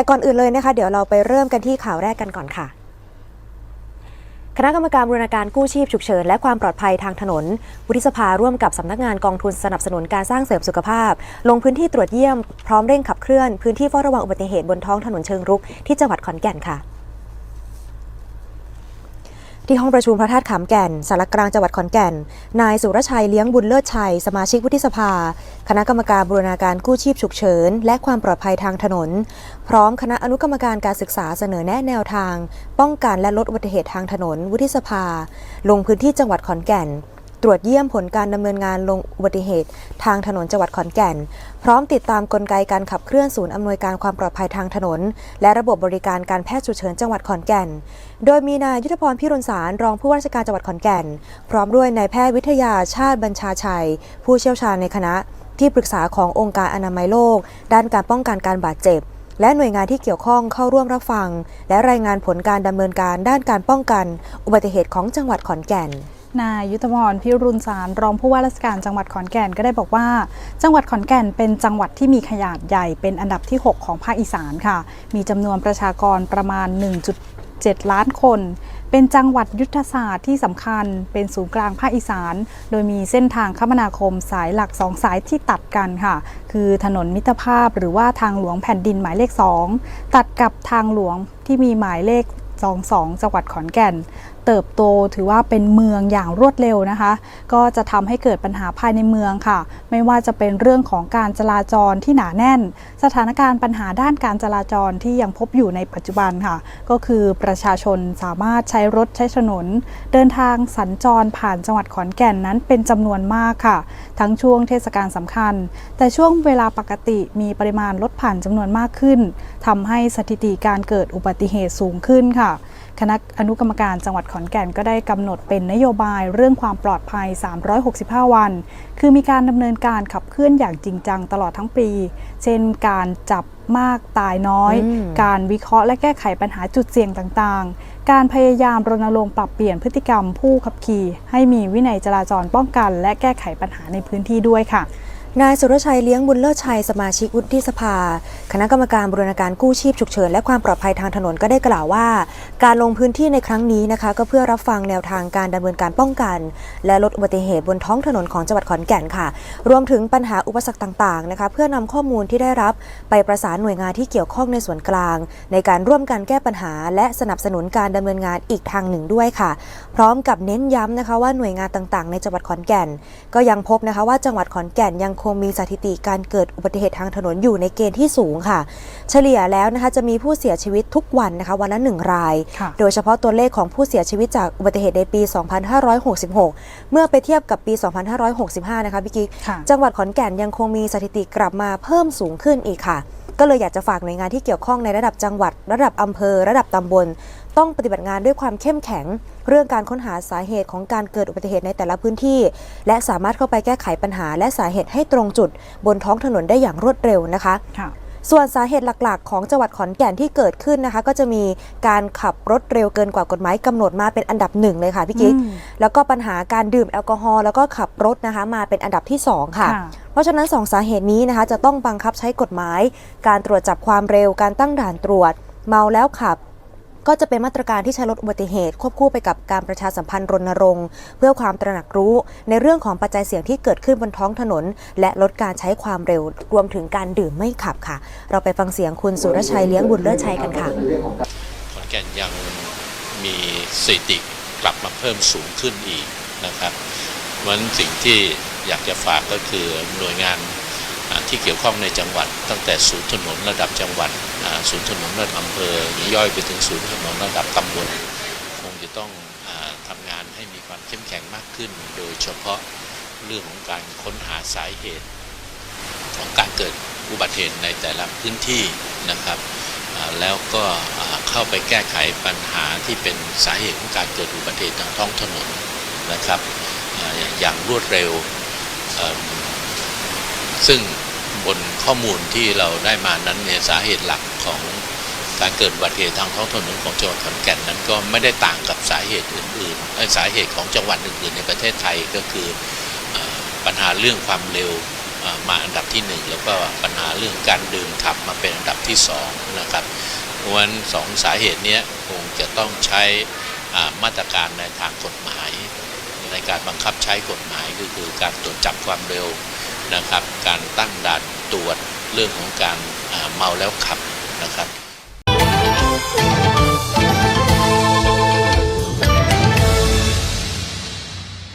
แต่ก่อนอื่นเลยนะคะ เดี๋ยวเราไปเริ่มกันที่ข่าวแรกกันก่อนค่ะคณะกรรมการบูรณาการกู้ชีพฉุกเฉินและความปลอดภัยทางถนน วุฒิสภาร่วมกับสำนักงานกองทุนสนับสนุนการสร้างเสริมสุขภาพ ลงพื้นที่ตรวจเยี่ยมพร้อมเร่งขับเคลื่อนพื้นที่เฝ้าระวังอุบัติเหตุบนท้องถนนเชิงรุกที่จังหวัดขอนแก่นค่ะ ที่ห้องประชุมพระธาตุขามแก่นสารกลางจังหวัดขอนแก่น นายสุรชัยเลี้ยงบุญเลิศชัย สมาชิกวุฒิสภา คณะกรรมการบูรณาการกู้ชีพฉุกเฉิน และความปลอดภัยทางถนน พร้อมคณะอนุกรรมการการศึกษาเสนอแนะแนวทาง ป้องกันและลดอุบัติเหตุทางถนน วุฒิสภา ลงพื้นที่จังหวัดขอนแก่น ตรวจเยี่ยมผลการดำเนินงานลงอุบัติเหตุ ทางถนนจังหวัดขอนแก่น พร้อมติดตามกลไกการขับเคลื่อนศูนย์อำนวยการความปลอดภัยทางถนน และระบบบริการการแพทย์ฉุกเฉินจังหวัดขอนแก่น โดยมีนายยุทธพรพิรุณสารรองผู้ว่าราชการจังหวัดขอนแก่น พร้อมด้วยนายแพทย์วิทยาชาติบัญชาชัย ผู้เชี่ยวชาญในคณะ ที่ปรึกษาขององค์การอนามัยโลก ด้านการป้องกันการบาดเจ็บและหน่วยงานที่เกี่ยวข้องเข้าร่วมรับฟัง และรายงานผลการดำเนินการด้านการป้องกัน อุบัติเหตุของจังหวัดขอนแก่น นายยุทธพรพิรุณสารรองผู้ว่าราชการจังหวัดขอนแก่นก็ได้บอกว่า จังหวัดขอนแก่นเป็นจังหวัดที่มีขนาดใหญ่เป็นอันดับที่ 6 ของภาคอีสานค่ะ มีจำนวนประชากรประมาณ 1.7 ล้านคน เป็นจังหวัดยุทธศาสตร์ที่สำคัญ เป็นศูนย์กลางภาคอีสาน โดยมีเส้นทางคมนาคมสายหลัก2สายที่ตัดกันค่ะ คือถนนมิตรภาพหรือว่าทางหลวงแผ่นดินหมายเลข 2 ตัดกับทางหลวงที่มีหมายเลข 22 จังหวัดขอนแก่น เติบโตถือว่าเป็นเมืองอย่างรวดเร็วนะคะ ก็จะทำให้เกิดปัญหาภายในเมืองค่ะ ไม่ว่าจะเป็นเรื่องของการจราจรที่หนาแน่น สถานการณ์ปัญหาด้านการจราจรที่ยังพบอยู่ในปัจจุบันค่ะ ก็คือประชาชนสามารถใช้รถใช้ถนน เดินทางสัญจรผ่านจังหวัดขอนแก่นนั้นเป็นจำนวนมากค่ะ ทั้งช่วงเทศกาลสำคัญ แต่ช่วงเวลาปกติมีปริมาณรถผ่านจำนวนมากขึ้น ทำให้สถิติการเกิดอุบัติเหตุสูงขึ้นค่ะคณะอนุกรรมการจังหวัดขอนแก่นก็ได้กำหนดเป็นนโยบายเรื่องความปลอดภัย 365 วัน คือมีการดำเนินการขับเคลื่อนอย่างจริงจังตลอดทั้งปี เช่นการจับมากตายน้อยอืมการวิเคราะห์และแก้ไขปัญหาจุดเสี่ยงต่างๆ การพยายามรณรงค์ปรับเปลี่ยนพฤติกรรมผู้ขับขี่ ให้มีวินัยจราจรป้องกัน และแก้ไขปัญหาในพื้นที่ด้วยค่ะ นายสุรชัยเลี้ยงบุญเลิศชัยสมาชิกวุฒิสภา คณะกรรมการบูรณาการกู้ชีพฉุกเฉินและความปลอดภัยทางถนนก็ได้กล่าวว่า การลงพื้นที่ในครั้งนี้นะคะ ก็เพื่อรับฟังแนวทางการดำเนินการป้องกัน และลดอุบัติเหตุบนท้องถนนของจังหวัดขอนแก่นค่ะ รวมถึงปัญหาอุปสรรคต่างๆนะคะ เพื่อนำข้อมูลที่ได้รับไปประสานหน่วยงานที่เกี่ยวข้องในส่วนกลาง ในการร่วมกันแก้ปัญหา และสนับสนุนการดำเนินงานอีกทางหนึ่งด้วยค่ะ พร้อมกับเน้นย้ำนะคะว่าหน่วยงานต่างๆ ในจังหวัดขอนแก่น ก็ยังพบนะคะว่าจังหวัดขอนแก่นยังคงมีสถิติการเกิดอุบัติเหตุทางถนนอยู่ในเกณฑ์ที่สูงค่ะ เฉลี่ยแล้วนะคะจะมีผู้เสียชีวิตทุกวันนะคะวันละหนึ่งรายค่ะโดยเฉพาะตัวเลขของผู้เสียชีวิตจากอุบัติเหตุในปี 2566 เมื่อไปเทียบกับปี 2565 นะคะพี่กิ๊กค่ะจังหวัดขอนแก่นยังคงมีสถิติกลับมาเพิ่มสูงขึ้นอีกค่ะ ก็เลยอยากจะฝากหน่วยงานที่เกี่ยวข้องในระดับจังหวัด ระดับอำเภอ ระดับตำบล ต้องปฏิบัติงานด้วยความเข้มแข็ง เรื่องการค้นหาสาเหตุของการเกิดอุบัติเหตุในแต่ละพื้นที่ และสามารถเข้าไปแก้ไขปัญหา และสาเหตุให้ตรงจุด บนท้องถนนได้อย่างรวดเร็วนะคะค่ะส่วนสาเหตุหลักๆ ของจังหวัดขอนแก่นที่เกิดขึ้นนะคะ ก็จะมีการขับรถเร็วเกินกว่ากฎหมายกำหนดมาเป็นอันดับหนึ่งเลยค่ะพี่กิ๊กอืมแล้วก็ปัญหาการดื่มแอลกอฮอล์แล้วก็ขับรถนะคะมาเป็นอันดับที่2ค่ะค่ะ เพราะฉะนั้น 2 สาเหตุนี้นะคะจะต้องบังคับใช้กฎหมาย การตรวจจับความเร็วการตั้งด่านตรวจ เมาแล้วขับ ก็จะเป็นมาตรการที่ใช้ลดอุบัติเหตุ ควบคู่ไปกับการประชาสัมพันธ์รณรงค์ เพื่อความตระหนักรู้ในเรื่องของปัจจัยเสี่ยงที่เกิดขึ้นบนท้องถนน และลดการใช้ความเร็วรวมถึงการดื่มไม่ขับค่ะ เราไปฟังเสียงคุณสุรชัยเลี้ยงบุญเลิศชัยกันค่ะขอนแก่นยังมีสถิติกลับมาเพิ่มสูงขึ้นอีกนะครับเพราะฉะนั้นสิ่งที่อยากจะฝากก็คือหน่วยงาน ที่เกี่ยวข้องในจังหวัด ตั้งแต่ศูนย์ถนนระดับจังหวัดศูนย์ถนนระดับอำเภอย่อยไปถึงศูนย์ถนนระดับตำบลคงจะต้องอาทำงานให้มีความเข้มแข็งมากขึ้น โดยเฉพาะเรื่องของการค้นหาสาเหตุ ของการเกิดอุบัติเหตุในแต่ละพื้นที่นะครับแล้วก็เข้าไปแก้ไขปัญหาที่เป็นสาเหตุของการเกิดอุบัติเหตุทางท้องถนนนะครับอย่างรวดเร็ว ซึ่งบนข้อมูลที่เราได้มานั้นเนี่ยสาเหตุหลักของการเกิดอุบัติเหตุทางท้องถนนของจังหวัดขอนแก่นนั้นก็ไม่ได้ต่างกับสาเหตุอื่นๆสาเหตุของจังหวัดอื่นๆ ในประเทศไทยก็คือปัญหาเรื่องความเร็วมาอันดับที่ 1 แล้วก็ปัญหาเรื่องการดื่มขับมาเป็นอันดับที่2นะครับเพราะฉะนั้นสองสาเหตุนี้คงจะต้องใช้มาตรการในทางกฎหมาย ในการบังคับใช้กฎหมายก็คือการตรวจจับความเร็ว นะครับ การตั้งด่านตรวจเรื่องของการเมาแล้วขับนะครับ